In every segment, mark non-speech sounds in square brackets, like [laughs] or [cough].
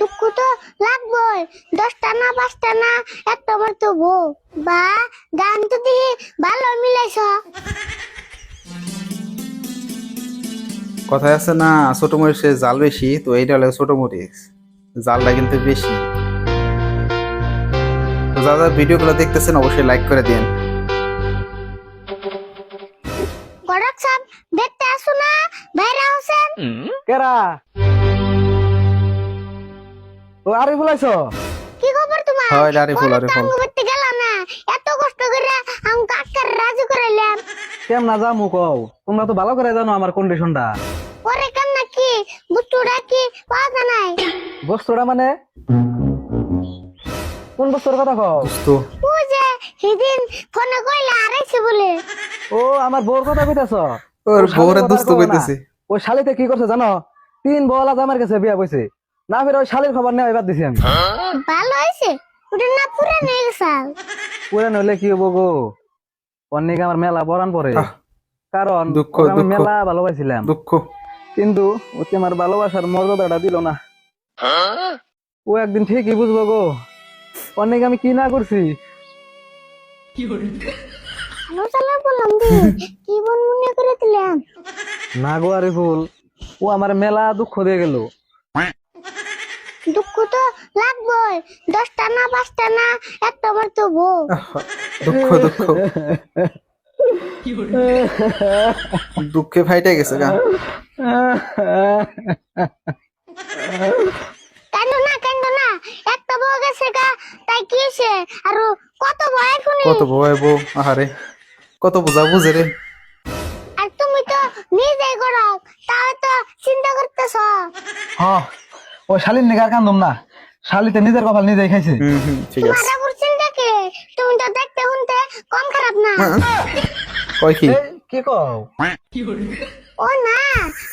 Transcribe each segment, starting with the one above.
দুঃখ তো লাগবই। দশটা না পাঁচটা না একটা বার তো বউ। বা গান তো দেখি ভালো মিলাইছ। কথায় আছে না ছোট মরিচে জাল বেশি তো এইটা হলো ছোট মরিচ। জালটা কিন্তু বেশি। তো যারা ভিডিওগুলো দেখতেছেন অবশ্যই লাইক করে দিন গড়ক সাহেব দেখতে আসো না বাইরে হোসেন কেরা? ও আরে কি খবর তোমার? হয়, আরিফুল, অনেক আরিফুল। টাঙ্গু করতে গেলাম না এত কষ্ট করে আমি কাকার রাজু করাইলাম। কেম না যামু কও? তোমরা তো ভালো করে জানো আমার কন্ডিশনটা পরে কেন নাকি বুটুটা কি পাওয়া যায় নাই? বস্তুটা মানে? কোন বস্তুর কথা কও? দোস্ত ও যে সেদিন ফোনে কইলা আড়াইছে বলে। ও আমার বউর কথা কইতাছ? ওর ও বউরে কথা দোস্ত কইতেছে। ওই শালিতে কি করছে জানো? তিন বলা জামার কাছে বিয়া বইছে না ফের ওই শালির খবর নেওয়া এবার দিছি আমি। ভালো হয়েছে? ওটা না পুরা নিয়ে গেছে পুরে নইলে কি হব গো? অনেক আমার মেলা বরান পরে কারণ দুঃখ, আমি মেলা ভালোবাসছিলাম দুঃখ। কিন্তু ওকে আমার ভালোবাসার মর্যাদাটা দিল না। ও একদিন ঠিকই বুঝব গো। অনেক আমি কি না করছি? ভালো চালা বললাম দি কি বন মনে করে দিলাম না গো আরে ফুল ও আমার মেলা দুঃখ দিয়ে গেল। দুঃখ তো লাগবই। দশটা না পাঁচটা না একটা বার তো বউ। [laughs] দুঃখ দুঃখ। দুঃখে ফাইটে গেছে গা। কান্দ না কান্দ না? একটা বউ গেছে গা তাই কি হয়েছে? আর কত ভয় শুনি কত ভয় বউ আহারে কত বোঝা বুঝে রে। আর তুমি তো নিজেই করো তাও তো চিন্তা করতেছ। হ্যাঁ ও শালির নিগার কান্দম না। শালিতে নিজের কপাল নিজেই খাইছে। ঠিক আছে। কে তুমি তো দেখতে শুনতে কম খারাপ না। কয় কি? এই, কি কও? ও না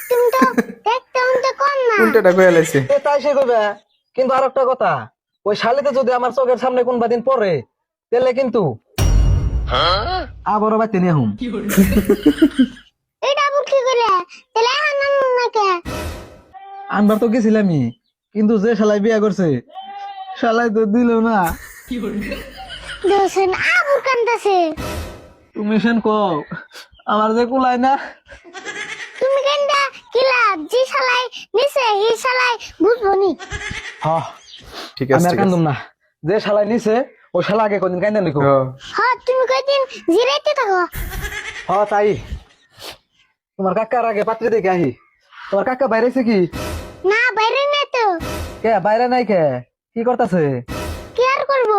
তুমি তো দেখতে শুনতে কম না। উল্টাটা কয়ে লাইছে। এ তাই সে কইবে। কিন্তু আর একটা কথা ওই শালিতে যদি আমার চোখের সামনে কোনবা দিন পড়ে তাহলে কিন্তু আবারও বাইতে নিয়ে হুম এটা আবার কি করে? তাহলে হানান নাকে আনবার তো গেছিলামই। কিন্তু যে শালাই বিয়া করছে শালাই তো দিল না। দেখছেন আবুর কান্দাছে। তুমি সেন কও আমার যে কুলাই না। তুমি কেনটা কিলা জি শালাই নিছে হি শালাই বুঝব নি। হ্যাঁ ঠিক আমি আছে আর আছে কান্দুম না। যে শালাই নিছে ও শালা আগে কোনদিন কান্দা নিকো হ্যাঁ তুমি কয়দিন জিরাইতে থাকো। হ তাই। তোমার কাকার আগে পাত্রী দেখে আহি। তোমার কাকা বাইরেছে কি? না বাইরে তো কে বাইরে নাই কে? কি করতেছে? কি আর করব?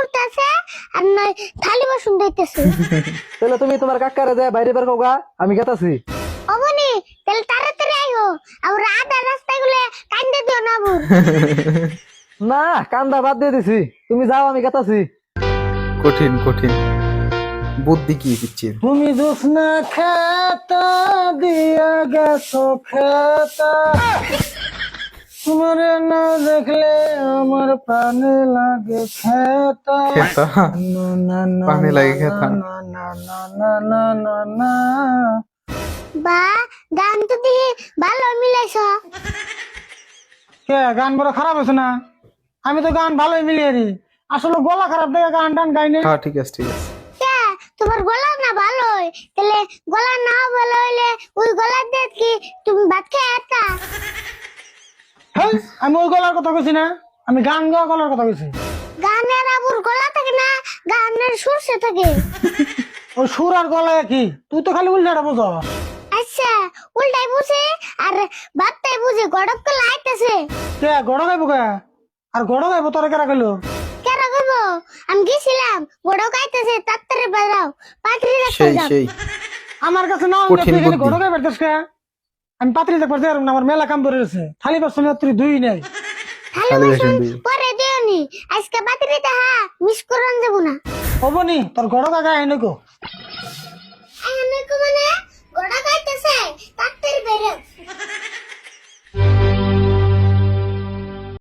উঠতেছে আর নয় থালি বাসন দিতেছে [laughs] তাহলে তুমি তোমার কাকারে যে বাইরে বের কওগা আমি গেতাছি। অবনি তাহলে তাড়াতাড়ি আইও। আর আধা রাস্তায় গুলে কান্দে দিও না বুর [laughs] না কান্দা বাদ দিয়ে দিছি। তুমি যাও আমি গেতাছি। কঠিন কঠিন। বুদ্ধি কি পিচ্ছির তুমি জোসনা খাতা দিয়া গেছো খাতা। [laughs] তোমার না দেখলে আমার প্রাণে লাগে খেতা। লাগে খেতা। বা গান তো দিয়ে ভালো মিলাইছ। কে গান বড় খারাপ হয়েছে না? আমি তো গান ভালোই মিলিয়ে দিই। আসলে গলা খারাপ দেখে গান টান গাইনি হ্যাঁ ঠিক আছে ঠিক আছে। তোমার গলা না ভালোই? তাহলে গলা না ভালো হইলে ওই গলা দিয়ে কি তুমি ভাত খেয়ে আমি ওই গলার কথা কইছি না? আমি গান গাওয়া গলার কথা কইছি। গানের আবুর গলা থাকে না গানের সুর সে থাকে। ওই সুর আর গলা কি তুই তো খালি উল্টাটা বুঝো। আচ্ছা উল্টাই বুঝে আর ভাতটাই বুঝে গড়ক কে আইতেছে। কে গড় গাইবো কে? আর গড় গাইবো তোরা কেরা কইলো? কেন গেবো আমি গেছিলাম গড়ক আইতেছে তাড়াতাড়ি বাজাও পাত্রি রাখতে সেই যাও। সেই। আমার কাছে না খালি বুদ্ধি। দেশ কে? আমি পাত্রী দেখবার যাই না আমার মেলা কাম পড়ে রয়েছে। থালি বাসন রাত্রি দুই নাই। পরে দিওনি। আজকে পাত্রী দেখা মিস যাব না। হবনি তোর গড় কাকা এনেকো এনেকো মানে